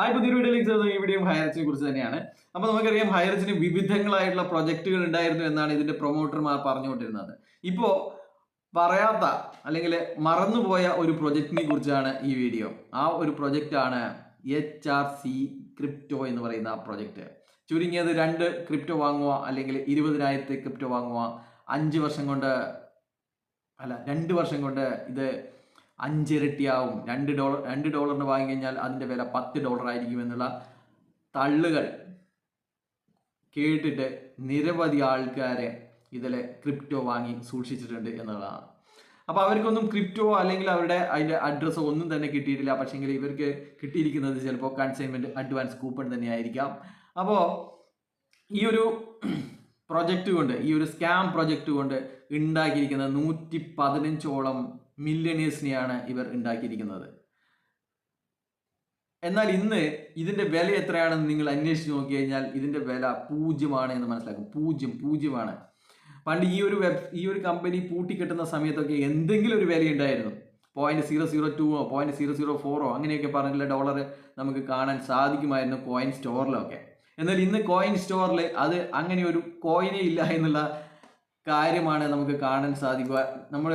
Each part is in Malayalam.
ഹായ് പുതിയ വീഡിയോയിലേക്ക് ചേർന്ന ഈ വീഡിയോ ഹയർച്ചിനെ കുറിച്ച് തന്നെയാണ്. അപ്പൊ നമുക്കറിയാം ഹയർച്ചിന് വിവിധങ്ങളായിട്ടുള്ള പ്രൊജക്ടുകൾ ഉണ്ടായിരുന്നു എന്നാണ് ഇതിന്റെ പ്രൊമോട്ടർമാർ പറഞ്ഞുകൊണ്ടിരുന്നത്. ഇപ്പോ പറയാത്ത അല്ലെങ്കിൽ മറന്നുപോയ ഒരു പ്രൊജക്റ്റിനെ കുറിച്ചാണ് ഈ വീഡിയോ ആ ഒരു പ്രൊജക്റ്റ് ആണ് എച്ച് ആർ സി ക്രിപ്റ്റോ എന്ന് പറയുന്ന ആ പ്രൊജക്റ്റ്. ചുരുങ്ങിയത് രണ്ട് ക്രിപ്റ്റോ വാങ്ങുക അല്ലെങ്കിൽ ഇരുപതിനായിരത്തെ ക്രിപ്റ്റോ വാങ്ങുക അഞ്ച് വർഷം കൊണ്ട് അല്ല രണ്ട് വർഷം കൊണ്ട് ഇത് അഞ്ചിരട്ടിയാവും. രണ്ട് ഡോളർ രണ്ട് ഡോളറിന് വാങ്ങി കഴിഞ്ഞാൽ അതിന്റെ വില പത്ത് ഡോളർ ആയിരിക്കും എന്നുള്ള തള്ളുകൾ കേട്ടിട്ട് നിരവധി ആൾക്കാരെ ഇതിൽ ക്രിപ്റ്റോ വാങ്ങി സൂക്ഷിച്ചിട്ടുണ്ട് എന്നുള്ളതാണ്. അപ്പോൾ അവർക്കൊന്നും ക്രിപ്റ്റോ അല്ലെങ്കിൽ അവരുടെ അതിന്റെ അഡ്രസ്സോ ഒന്നും തന്നെ കിട്ടിയിട്ടില്ല. പക്ഷേങ്കിൽ ഇവർക്ക് കിട്ടിയിരിക്കുന്നത് ചിലപ്പോൾ കൺസൈൻമെന്റ് അഡ്വാൻസ് കൂപ്പൺ തന്നെയായിരിക്കാം അപ്പോൾ ഈ ഒരു പ്രൊജക്റ്റ് കൊണ്ട് ഈ ഒരു സ്കാം പ്രൊജക്റ്റ് കൊണ്ട് ഉണ്ടാക്കിയിരിക്കുന്ന നൂറ്റി പതിനഞ്ചോളം മില്യണേഴ്സിനെയാണ് ഇവർ ഉണ്ടാക്കിയിരിക്കുന്നത്. എന്നാൽ ഇന്ന് ഇതിന്റെ വില എത്രയാണെന്ന് നിങ്ങൾ അന്വേഷിച്ച് നോക്കി കഴിഞ്ഞാൽ ഇതിന്റെ വില പൂജ്യമാണ് എന്ന് മനസ്സിലാക്കും. പൂജ്യം പൂജ്യമാണ്. പണ്ട് ഈ ഒരു വെബ് ഈ ഒരു കമ്പനി പൂട്ടിക്കെട്ടുന്ന സമയത്തൊക്കെ എന്തെങ്കിലും ഒരു വില ഉണ്ടായിരുന്നു point zero zero two point zero zero four അങ്ങനെയൊക്കെ പറഞ്ഞിട്ടുള്ള ഡോളർ നമുക്ക് കാണാൻ സാധിക്കുമായിരുന്നു കോയിൻ സ്റ്റോറിലൊക്കെ എന്നാൽ ഇന്ന് കോയിൻ സ്റ്റോറിൽ അത് അങ്ങനെ ഒരു കോയിനേ ഇല്ല എന്നുള്ള കാര്യമാണ് നമുക്ക് കാണാൻ സാധിക്കുക. നമ്മൾ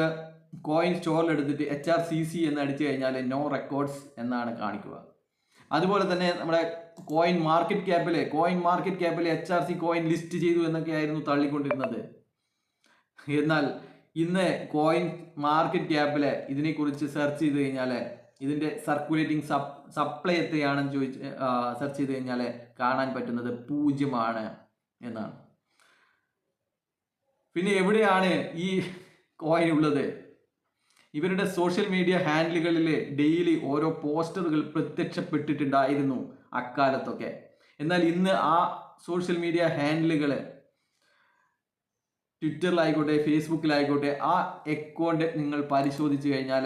കോയിൻ സ്റ്റോറിൽ എടുത്തിട്ട് എച്ച് ആർ സി സി എന്ന് അടിച്ചു കഴിഞ്ഞാൽ നോ റെക്കോർഡ്സ് എന്നാണ് കാണിക്കുക. അതുപോലെ തന്നെ നമ്മുടെ കോയിൻ മാർക്കറ്റ് ക്യാപ്പിലെ coin market ക്യാപ്പിലെ H R C coin list ചെയ്തു എന്നൊക്കെയായിരുന്നു തള്ളിക്കൊണ്ടിരുന്നത്. എന്നാൽ ഇന്ന് കോയിൻ മാർക്കറ്റ് ക്യാപ്പിലെ ഇതിനെക്കുറിച്ച് സെർച്ച് ചെയ്ത് കഴിഞ്ഞാൽ ഇതിന്റെ സർക്കുലേറ്റിംഗ് സപ് സപ്ലൈ എത്രയാണെന്ന് ചോദിച്ച് സെർച്ച് ചെയ്ത് കഴിഞ്ഞാൽ കാണാൻ പറ്റുന്നത് പൂജ്യമാണ് എന്നാണ്. പിന്നെ എവിടെയാണ് ഈ കോയിൻ ഉള്ളത്? ഇവരുടെ സോഷ്യൽ മീഡിയ ഹാൻഡിലുകളിലെ ഡെയിലി ഓരോ പോസ്റ്ററുകൾ പ്രത്യക്ഷപ്പെട്ടിട്ടുണ്ടായിരുന്നു അക്കാലത്തൊക്കെ. എന്നാൽ ഇന്ന് ആ സോഷ്യൽ മീഡിയ ഹാൻഡിലുകൾ ട്വിറ്ററിലായിക്കോട്ടെ ഫേസ്ബുക്കിലായിക്കോട്ടെ ആ അക്കൗണ്ട് നിങ്ങൾ പരിശോധിച്ച് കഴിഞ്ഞാൽ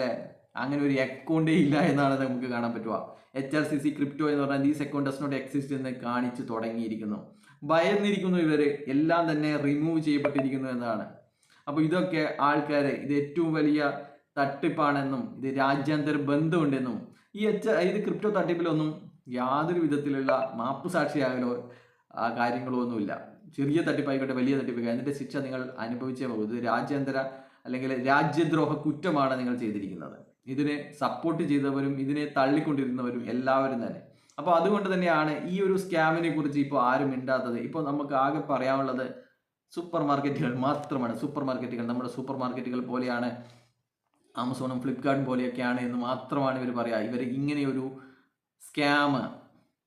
അങ്ങനെ ഒരു അക്കൗണ്ടേ ഇല്ല എന്നാണ് നമുക്ക് കാണാൻ പറ്റുക. H R C C crypto എന്ന് പറഞ്ഞാൽ these account does not exist എന്ന് കാണിച്ചു തുടങ്ങിയിരിക്കുന്നു. ഭയന്നിരിക്കുന്നു ഇവർ എല്ലാം തന്നെ റിമൂവ് ചെയ്യപ്പെട്ടിരിക്കുന്നു എന്നാണ്. അപ്പോൾ ഇതൊക്കെ ആൾക്കാരെ ഇത് ഏറ്റവും വലിയ തട്ടിപ്പാണെന്നും ഇത് രാജ്യാന്തര ബന്ധമുണ്ടെന്നും ഈ എച്ച് ഇത് ക്രിപ്റ്റോ തട്ടിപ്പിലൊന്നും യാതൊരു വിധത്തിലുള്ള മാപ്പ് സാക്ഷിയാകലോ ആ കാര്യങ്ങളോ ഒന്നുമില്ല ചെറിയ തട്ടിപ്പായിക്കോട്ടെ വലിയ തട്ടിപ്പായിക്കോട്ടെ അതിന്റെ ശിക്ഷ നിങ്ങൾ അനുഭവിച്ചേ പോകും. ഇത് രാജ്യാന്തര അല്ലെങ്കിൽ രാജ്യദ്രോഹ കുറ്റമാണ് നിങ്ങൾ ചെയ്തിരിക്കുന്നത്. ഇതിനെ സപ്പോർട്ട് ചെയ്തവരും ഇതിനെ തള്ളിക്കൊണ്ടിരുന്നവരും എല്ലാവരും തന്നെ. അപ്പോൾ അതുകൊണ്ട് തന്നെയാണ് ഈ ഒരു സ്കാമിനെ കുറിച്ച് ഇപ്പോൾ ആരും മിണ്ടാത്തത്. ഇപ്പോൾ നമുക്ക് ആകെ പറയാനുള്ളത് സൂപ്പർ മാർക്കറ്റുകൾ മാത്രമാണ്. സൂപ്പർ മാർക്കറ്റുകൾ നമ്മുടെ സൂപ്പർ മാർക്കറ്റുകൾ പോലെയാണ് ആമസോണും ഫ്ലിപ്കാർട്ടും പോലെയൊക്കെയാണ് എന്ന് മാത്രമാണ് ഇവർ പറയുക ഇവർ ഇങ്ങനെയൊരു സ്കാം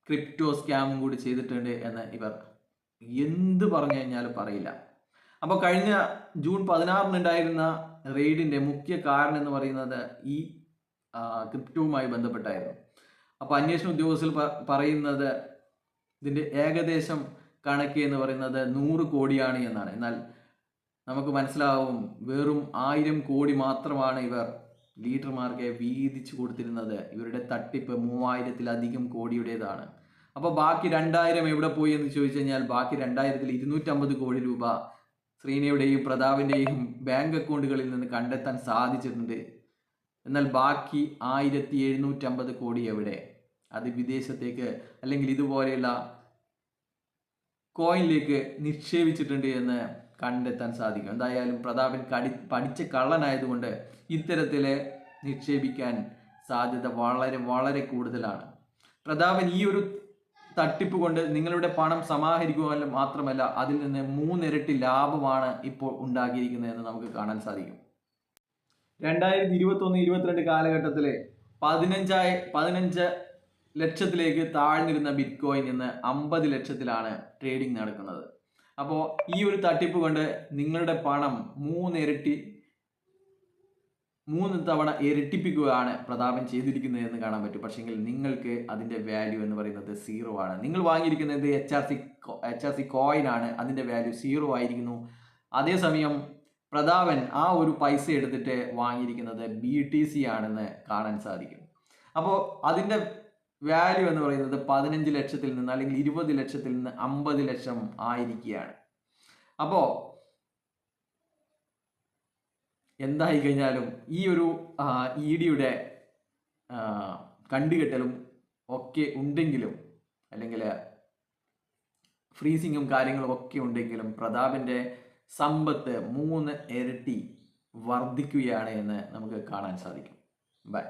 ക്രിപ്റ്റോ സ്കാമും കൂടി ചെയ്തിട്ടുണ്ട് എന്ന് ഇവർ എന്ത് പറഞ്ഞു കഴിഞ്ഞാലും പറയില്ല. അപ്പോൾ കഴിഞ്ഞ ജൂൺ പതിനാറിനുണ്ടായിരുന്ന റെയ്ഡിന്റെ മുഖ്യ കാരണം എന്ന് പറയുന്നത് ഈ ക്രിപ്റ്റോവുമായി ബന്ധപ്പെട്ടായിരുന്നു. അപ്പോൾ അന്വേഷണ ഉദ്യോഗസ്ഥർ പറയുന്നത് ഇതിന്റെ ഏകദേശം കണക്ക് എന്ന് പറയുന്നത് നൂറ് കോടിയാണ് എന്നാണ്. എന്നാൽ നമുക്ക് മനസ്സിലാവും വെറും ആയിരം കോടി മാത്രമാണ് ഇവർ ലീഡർമാർക്ക് വീതിച്ചു കൊടുത്തിരുന്നത്. ഇവരുടെ തട്ടിപ്പ് മൂവായിരത്തിലധികം കോടിയുടേതാണ്. അപ്പോൾ ബാക്കി രണ്ടായിരം എവിടെ പോയി എന്ന് ചോദിച്ചു കഴിഞ്ഞാൽ ബാക്കി രണ്ടായിരത്തിൽ ഇരുന്നൂറ്റമ്പത് കോടി രൂപ ശ്രീനയുടെയും പ്രതാപിന്റെയും ബാങ്ക് അക്കൗണ്ടുകളിൽ നിന്ന് കണ്ടെത്താൻ സാധിച്ചിട്ടുണ്ട്. എന്നാൽ ബാക്കി ആയിരത്തി എഴുന്നൂറ്റമ്പത് കോടി എവിടെ? അത് വിദേശത്തേക്ക് അല്ലെങ്കിൽ ഇതുപോലെയുള്ള കോയിനിലേക്ക് നിക്ഷേപിച്ചിട്ടുണ്ട് എന്ന് കണ്ടെത്താൻ സാധിക്കും. എന്തായാലും പ്രതാപൻ കടി പഠിച്ച കള്ളനായതുകൊണ്ട് ഇത്തരത്തിൽ നിക്ഷേപിക്കാൻ സാധ്യത വളരെ വളരെ കൂടുതലാണ്. പ്രതാപൻ ഈ ഒരു തട്ടിപ്പ് കൊണ്ട് നിങ്ങളുടെ പണം സമാഹരിക്കുക മാത്രമല്ല അതിൽ നിന്ന് മൂന്നിരട്ടി ലാഭമാണ് ഇപ്പോൾ ഉണ്ടാക്കിയിരിക്കുന്നത് എന്ന് നമുക്ക് കാണാൻ സാധിക്കും. രണ്ടായിരത്തി ഇരുപത്തി ഒന്ന് ഇരുപത്തിരണ്ട് കാലഘട്ടത്തിൽ പതിനഞ്ചായ പതിനഞ്ച് ലക്ഷത്തിലേക്ക് താഴ്ന്നിരുന്ന ബിറ്റ്കോയിൻ ഇന്ന് അമ്പത് ലക്ഷത്തിലാണ് ട്രേഡിംഗ് നടക്കുന്നത്. അപ്പോൾ ഈ ഒരു തട്ടിപ്പ് കൊണ്ട് നിങ്ങളുടെ പണം മൂന്നിരട്ടി മൂന്ന് തവണ ഇരട്ടിപ്പിക്കുകയാണ് പ്രതാപൻ ചെയ്തിരിക്കുന്നത് എന്ന് കാണാൻ പറ്റും. പക്ഷെങ്കിൽ നിങ്ങൾക്ക് അതിന്റെ വാല്യൂ എന്ന് പറയുന്നത് സീറോ ആണ്. നിങ്ങൾ വാങ്ങിയിരിക്കുന്നത് H R C H R C coin ആണ്. അതിന്റെ വാല്യൂ സീറോ ആയിരിക്കുന്നു. അതേസമയം പ്രതാപൻ ആ ഒരു പൈസ എടുത്തിട്ട് വാങ്ങിയിരിക്കുന്നത് ബി ടി സി ആണെന്ന് കാണാൻ സാധിക്കും. അപ്പോൾ അതിന്റെ വാല്യൂ എന്ന് പറയുന്നത് പതിനഞ്ച് ലക്ഷത്തിൽ നിന്ന് അല്ലെങ്കിൽ ഇരുപത് ലക്ഷത്തിൽ നിന്ന് അമ്പത് ലക്ഷം ആയിരിക്കുകയാണ്. അപ്പോൾ എന്തായി കഴിഞ്ഞാലും ഈ ഒരു ഇ ഡിയുടെ കണ്ടുകെട്ടലും ഒക്കെ ഉണ്ടെങ്കിലും അല്ലെങ്കിൽ ഫ്രീസിങ്ങും കാര്യങ്ങളും ഒക്കെ ഉണ്ടെങ്കിലും പ്രതാപിന്റെ സമ്പത്ത് മൂന്ന് ഇരട്ടി വർദ്ധിക്കുകയാണ് എന്ന് നമുക്ക് കാണാൻ സാധിക്കും. ബൈ